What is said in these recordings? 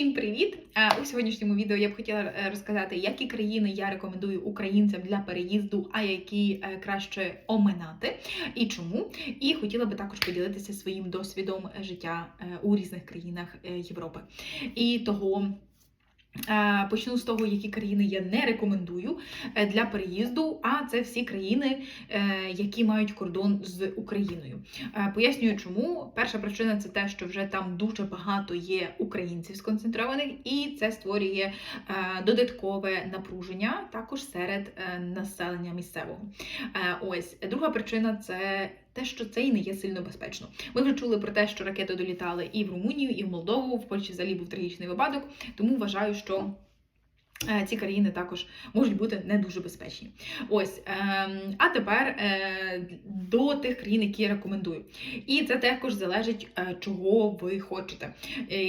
Всім привіт! Е, У сьогоднішньому відео я б хотіла е, розказати, які країни я рекомендую українцям для переїзду, а які е, краще оминати і чому. І хотіла би також поділитися своїм досвідом життя у різних країнах Європи. І того. Е, Почну з того, які країни я не рекомендую е, для переїзду, а це всі країни, е, які мають кордон з Україною. Пояснюю, чому. Перша причина це те, що вже там дуже багато є українців сконцентрованих, і це створює додаткове напруження також серед населення місцевого. Ось друга причина це. Те, що це і не є сильно безпечно. Ми вже чули про те, що ракети долітали і в Румунію, і в Молдову. В Польщі взагалі був трагічний випадок. Тому вважаю, що ці країни також можуть бути не дуже безпечні. Ось ем, а тепер е, до тих країн, які я рекомендую. І це також залежить, е, чого ви хочете, е,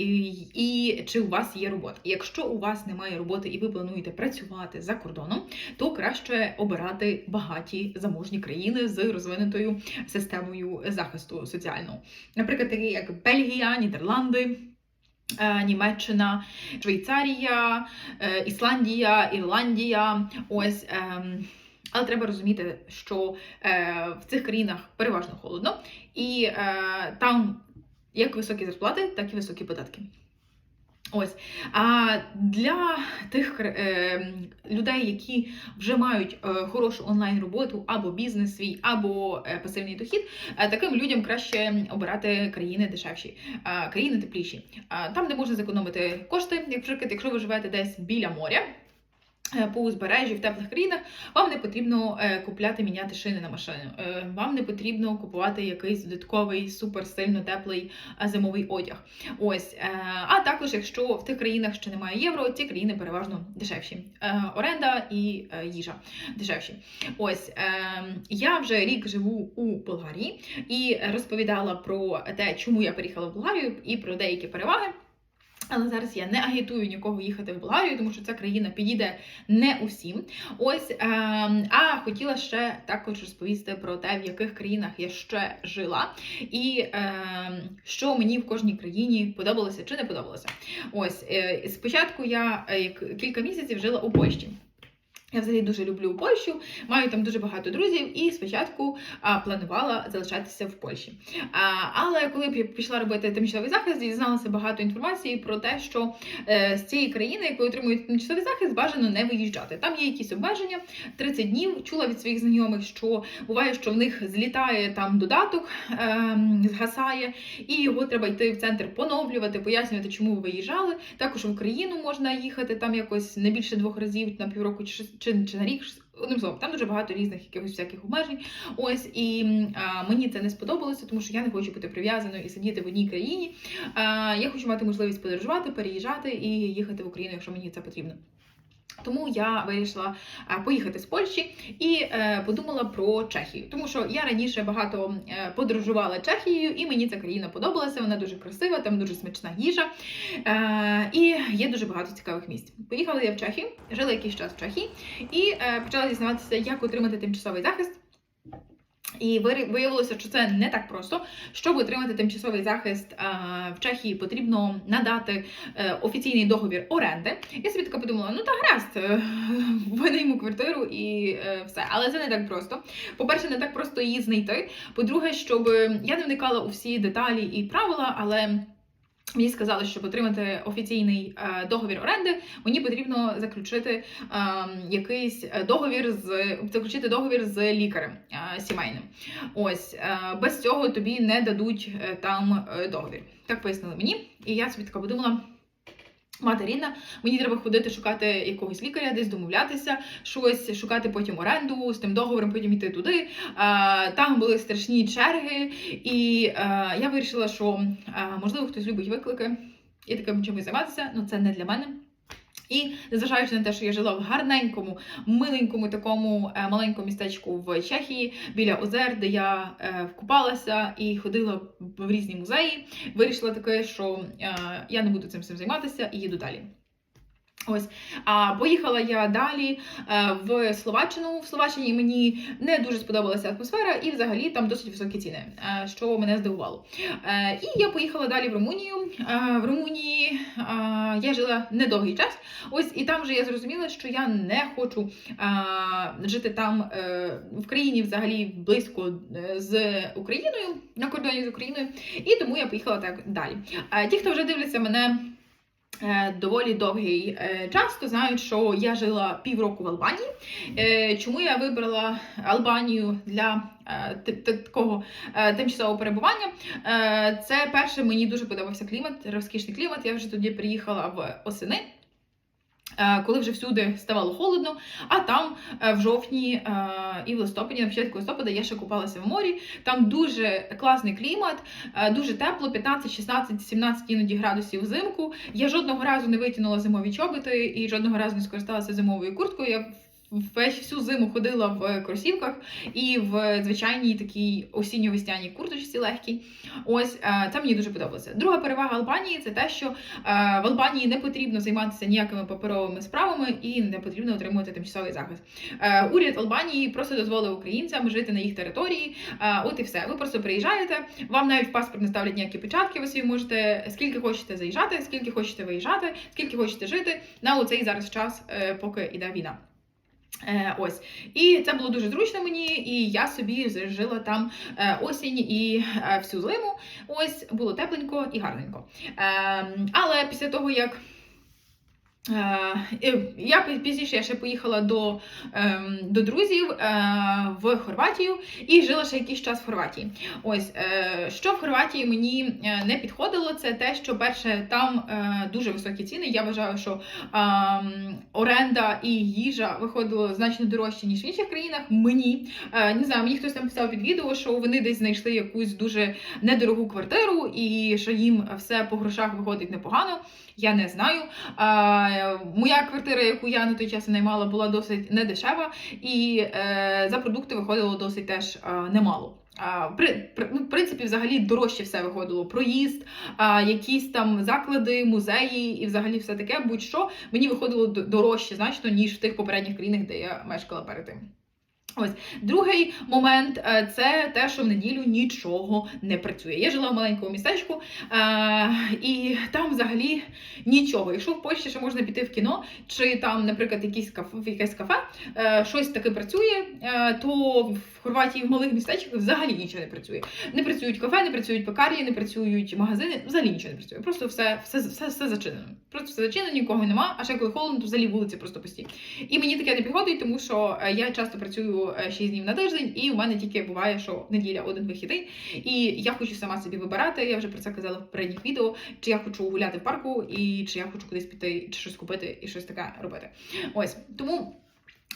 і чи у вас є робота. Якщо у вас немає роботи і ви плануєте працювати за кордоном, то краще обирати багаті заможні країни з розвинутою системою захисту соціального, наприклад, такі як Бельгія, Нідерланди. Е, Німеччина, Швейцарія, е, Ісландія, Ірландія. Ось. ем, Але треба розуміти, що е, в цих країнах переважно холодно, і там як високі зарплати, так і високі податки. Ось. А для тих е, людей, які вже мають е, хорошу онлайн-роботу, або бізнес свій, або е, пасивний дохід, е, таким людям краще обирати країни дешевші, е, країни тепліші. Е, Там, де можна зекономити кошти, як, наприклад, якщо ви живете десь біля моря. Е, По узбережжі в теплих країнах вам не потрібно е, купляти, міняти шини на машину. Е, Вам не потрібно купувати якийсь додатковий суперсильно теплий зимовий одяг. Ось а також, якщо в тих країнах ще немає євро, ці країни переважно дешевші. Оренда і їжа дешевші. Ось я вже рік живу у Болгарії і розповідала про те, чому я переїхала в Болгарію, і про деякі переваги. Але зараз я не агітую нікого їхати в Болгарію, тому що ця країна підійде не усім. Ось е, а хотіла ще також розповісти про те, в яких країнах я ще жила, і е, що мені в кожній країні подобалося чи не подобалося. Ось е, спочатку я е, кілька місяців жила у Польщі. Я взагалі дуже люблю Польщу, маю там дуже багато друзів, і спочатку а, планувала залишатися в Польщі. А, але коли я пішла робити тимчасовий захист, дізналася багато інформації про те, що е, з цієї країни, якою отримують тимчасовий захист, бажано не виїжджати. Там є якісь обмеження 30 днів. Чула від своїх знайомих, що буває, що в них злітає там додаток, е, згасає, і його треба йти в центр поновлювати, пояснювати, чому ви виїжджали. Також в Україну можна їхати там якось не більше двох разів на півроку чи, чи, чи на рік. Одним словом, там дуже багато різних якихось всяких обмежень. Ось і а, мені це не сподобалося, тому що я не хочу бути прив'язаною і сидіти в одній країні. А, я хочу мати можливість подорожувати, переїжджати і їхати в Україну, якщо мені це потрібно. Тому я вирішила поїхати з Польщі і е, подумала про Чехію, тому що я раніше багато е, подорожувала Чехією, і мені ця країна подобалася. Вона дуже красива, там дуже смачна їжа. Е, і є дуже багато цікавих місць. Поїхала я в Чехію, жила якийсь час в Чехії і е, почала дізнаватися, як отримати тимчасовий захист. І виявилося, що це не так просто. Щоб отримати тимчасовий захист в Чехії, потрібно надати е, офіційний договір оренди. Я собі така подумала: ну та гаразд, е, винайму квартиру і е, все. Але це не так просто. По-перше, не так просто її знайти. По-друге, щоб я не вникала у всі деталі і правила, але. Мені сказали, щоб отримати офіційний е, договір оренди, мені потрібно заключити е, якийсь договір з заключити договір з лікарем е, сімейним. Ось е, без цього тобі не дадуть е, там е, договір. Так пояснили мені. І я собі така подумала. Мати рідна, мені треба ходити шукати якогось лікаря, десь домовлятися, щось шукати потім оренду з тим договором, потім йти туди. Там були страшні черги, і е, я вирішила, що е, можливо хтось любить виклики і таким чимось займатися. але це не для мене. І незважаючи на те, що я жила в гарненькому, миленькому такому е, маленькому містечку в Чехії біля озер, де я е, вкупалася і ходила в різні музеї, вирішила таке, що е, я не буду цим всім займатися і їду далі. Ось, а поїхала я далі е, в Словаччину. В Словаччині мені не дуже сподобалася атмосфера, і взагалі там досить високі ціни, е, що мене здивувало. Е, і я поїхала далі в Румунію. В Румунії я жила недовгий час. Ось і там вже я зрозуміла, що я не хочу жити там в країні взагалі близько з Україною на кордоні з Україною. І тому я поїхала так далі. Ті, хто вже дивляться мене доволі довгий е, час, то знають, що я жила півроку в Албанії. Е, Чому я вибрала Албанію для е, такого е, тимчасового перебування? Е, Це перше, мені дуже подобався клімат, розкішний клімат. Я вже тоді приїхала в осени. Е, Коли вже всюди ставало холодно, а там е, в жовтні е, і в листопаді, на початку листопада, я ще купалася в морі. Там дуже класний клімат, дуже тепло, 15, 16, 17 іноді градусів взимку. Я жодного разу не витягнула зимові чоботи і жодного разу не скористалася зимовою курткою. Я весь всю зиму ходила в кросівках і в звичайній такій осінньо-весняній курточці легкій. Ось це мені дуже подобалося. Друга перевага Албанії це те, що е, в Албанії не потрібно займатися ніякими паперовими справами і не потрібно отримувати тимчасовий захист. Е, Уряд Албанії просто дозволив українцям жити на їх території. Е, От і все. Ви просто приїжджаєте. Вам навіть в паспорт не ставлять ніякі печатки. Ви собі можете скільки хочете заїжджати, скільки хочете виїжджати, скільки хочете жити на оцей зараз час, поки йде війна. Е, ось і це було дуже зручно мені, і я собі жила там е, осінь і е, всю зиму. Ось було тепленько і гарненько. Е, але після того як Я пізніше я ще поїхала до, ем, до друзів е, в Хорватію і жила ще якийсь час в Хорватії. Ось е, що в Хорватії мені е, не підходило, це те, що перше там е, дуже високі ціни. Я вважаю, що ем, оренда і їжа виходило значно дорожче ніж в інших країнах. Мені е, не знаю, мені хтось там писав під відео, що вони десь знайшли якусь дуже недорогу квартиру, і що їм все по грошах виходить непогано. Я не знаю. Е, моя квартира, яку я на той час наймала, була досить недешева, і е, за продукти виходило досить теж е, немало. А, при, при, ну, в принципі, взагалі дорожче все виходило. Проїзд, а, якісь там заклади, музеї і взагалі все таке, будь-що мені виходило дорожче значно, ніж в тих попередніх країнах, де я мешкала перед тим. Ось другий момент е, це те, що в неділю нічого не працює. Я жила в маленькому містечку, е, і там взагалі нічого. Якщо в Польщі ще можна піти в кіно, чи там, наприклад, якийсь кафе, якесь кафе, е, щось таке працює, то в Хорватії в малих містечках взагалі нічого не працює. Не працюють кафе, не працюють пекарні, не працюють магазини, взагалі нічого не працює. Просто все, все, все, все зачинено. Просто все зачинено, нікого нема. А ще коли холодно, то взагалі вулиці просто пусті. І мені таке не підходить, тому що я часто працюю 6 днів на тиждень, і у мене тільки буває, що неділя один вихідний. І я хочу сама собі вибирати. Я вже про це казала в попередніх відео, чи я хочу гуляти в парку, і чи я хочу кудись піти, чи щось купити і щось таке робити. Ось тому.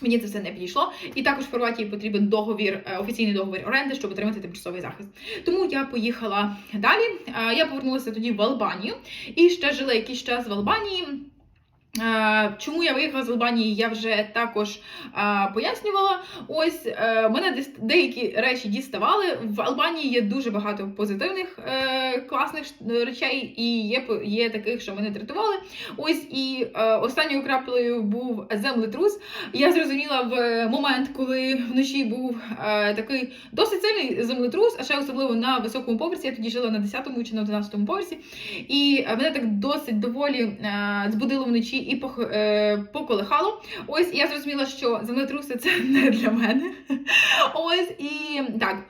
Мені це все не підійшло, і також в Хорватії потрібен договір, е, офіційний договір оренди, щоб отримати тимчасовий захист. Тому я поїхала далі. Е, Я повернулася тоді в Албанію і ще жила якийсь час в Албанії. Е, Чому я виїхала з Албанії, я вже також е, пояснювала. Ось е, мене деякі речі діставали. В Албанії є дуже багато позитивних е, класних речей, і є, є таких, що мене дратували. Ось і е, останньою краплею був землетрус. Я зрозуміла в момент, коли вночі був е, такий досить сильний землетрус, а ще особливо на високому поверсі. Я тоді жила на 10-му чи на 11-му поверсі. І мене так досить доволі е, збудило вночі і пох, е, поколихало. Ось я зрозуміла, що землетруси це не для мене. Ось і так.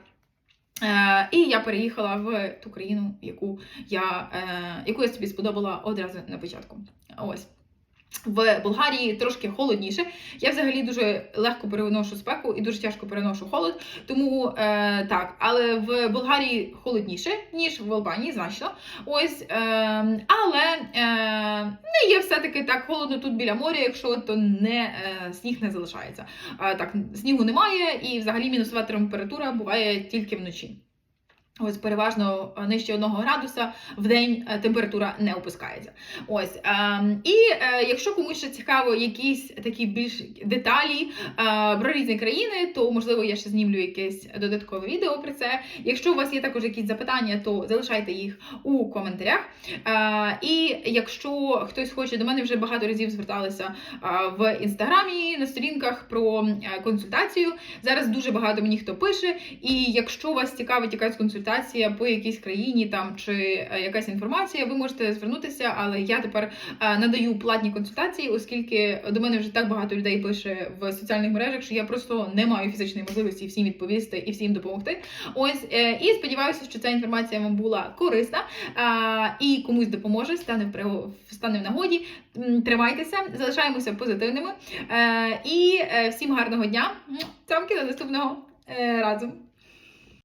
Е, і я переїхала в ту країну, яку я, е, яку я собі сподобала одразу на початку. Ось. В Болгарії трошки холодніше. Я взагалі дуже легко переношу спеку і дуже тяжко переношу холод. Тому е, так, але в Болгарії холодніше, ніж в Албанії, значно. Ось, е, але е, не є все-таки так холодно тут біля моря, якщо то не е, сніг не залишається. Е, так, снігу немає, і взагалі мінусова температура буває тільки вночі. Ось переважно е, нижче 1 градуса в день е, температура не опускається. Ось ем, і е, якщо комусь ще цікаво якісь такі більш деталі про різні країни, то можливо я ще знімлю якесь додаткове відео про це. Якщо у вас є також якісь запитання, то залишайте їх у коментарях. І якщо хтось хоче до мене вже багато разів зверталися в інстаграмі на сторінках про консультацію. Зараз дуже багато мені хто пише. І якщо вас цікавить якась консультація по якійсь країні там чи е, якась інформація, ви можете звернутися, але я тепер е, надаю платні консультації, оскільки до мене вже так багато людей пише в соціальних мережах, що я просто не маю фізичної можливості всім відповісти і всім допомогти. Ось е, і сподіваюся, що ця інформація вам була корисна і комусь допоможе, стане в стане в нагоді. Тримайтеся, залишаємося позитивними. І всім гарного дня. Цямки до наступного разу.